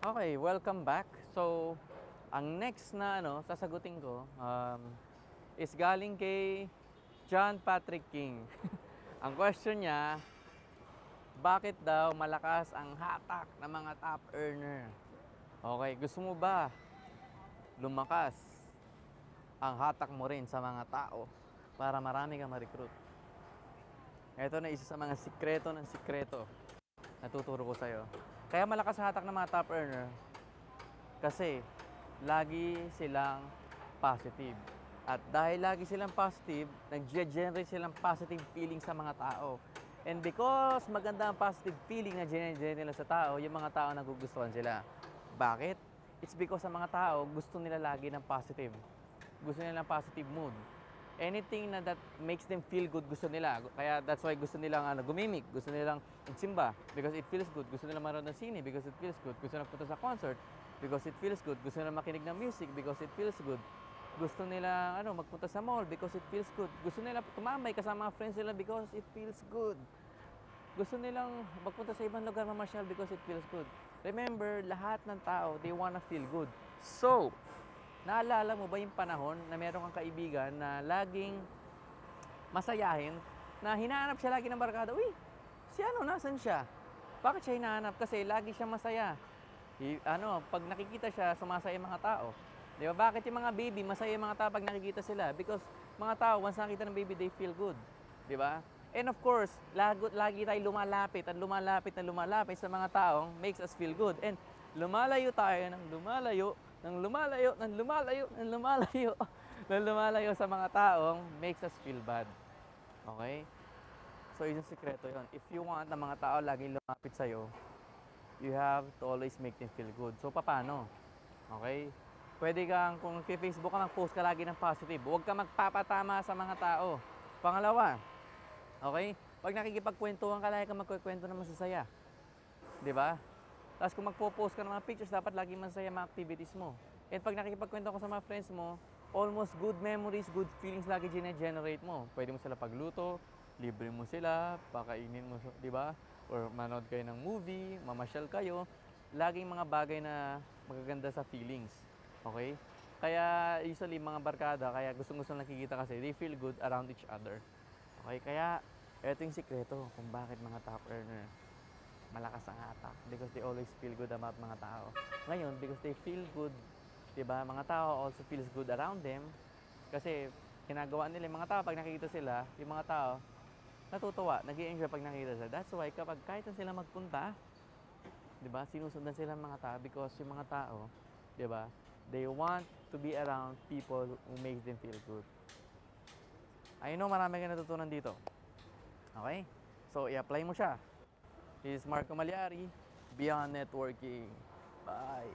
Okay, welcome back. So, ang next na ano, sasagutin ko um, is galing kay John Patrick King. ang question niya, bakit daw malakas ang hatak ng mga top earner? Okay, gusto mo ba lumakas ang hatak mo rin sa mga tao para marami kang ma-recruit? Ito na isa sa mga sikreto ng sikreto na tuturo ko sa'yo. Kaya malakas ang hatak ng mga top earner kasi lagi silang positive. At dahil lagi silang positive, nag-generate silang positive feeling sa mga tao. And because maganda ang positive feeling na generate nila sa tao, yung mga tao nagugustuhan sila. Bakit? It's because sa mga tao, gusto nila lagi ng positive. Gusto nila ng positive mood. Anything na that makes them feel good, gusto nila. Kaya that's why gusto nilang ano, gumimik, gusto nilang magsimba because it feels good. Gusto nilang manood ng sine because it feels good. Gusto nilang punta sa concert because it feels good. Gusto nilang makinig ng music because it feels good. Gusto nila ano, magpunta sa mall because it feels good. Gusto nila tumambay kasama mga friends nila because it feels good. Gusto nilang magpunta sa ibang lugar mamasyal because it feels good. Remember, lahat ng tao, they wanna feel good. So, naalala mo ba yung panahon na meron kang kaibigan na laging masayahin, na hinahanap siya lagi ng barkada, uy, si ano, nasan siya? Bakit siya hinahanap? Kasi lagi siya masaya. I- ano, pag nakikita siya, sumasaya yung mga tao. Di ba? Bakit yung mga baby, masaya yung mga tao pag nakikita sila? Because mga tao, once nakita ng baby, they feel good. Di ba? And of course, lagi, lagi tayo lumalapit at lumalapit at lumalapit sa mga taong makes us feel good. And lumalayo tayo ng lumalayo, ng lumalayo, ng lumalayo, ng lumalayo, ng lumalayo sa mga taong makes us feel bad. Okay? So, yun yung sikreto yun. If you want na mga tao laging lumapit sa'yo, you have to always make them feel good. So, paano? Okay? Pwede kang, kung Facebook ka, mag-post ka lagi ng positive. Huwag ka magpapatama sa mga tao. Pangalawa, okay? Pag nakikipagkwentuhan ka, lagi ka magkikwento ng masasaya. Di ba? Tapos kung magpo-post ka ng mga pictures, dapat lagi masaya mga activities mo. And pag nakikipagkwento ka sa mga friends mo, almost good memories, good feelings lagi generate mo. Pwede mo sila pagluto, libre mo sila, pakainin mo, di ba? Or manood kayo ng movie, mamasyal kayo. Laging mga bagay na magaganda sa feelings. Okay? Kaya usually mga barkada, kaya gustong-gusto nakikita kasi they feel good around each other. Okay? Kaya ito yung sikreto kung bakit mga top earner malakas ang attack because they always feel good about mga tao. Ngayon, because they feel good, 'di ba? Mga tao also feels good around them kasi ginagawa nila yung mga tao pag nakikita sila, yung mga tao natutuwa, nag enjoy pag nakikita sila. That's why kapag kahit sila magpunta, 'di ba? Sinusundan sila ng mga tao because yung mga tao, 'di ba? They want to be around people who makes them feel good. I know marami ka natutunan dito. Okay? So, i-apply mo siya. This is Marco Malyari, Beyond Networking. Bye!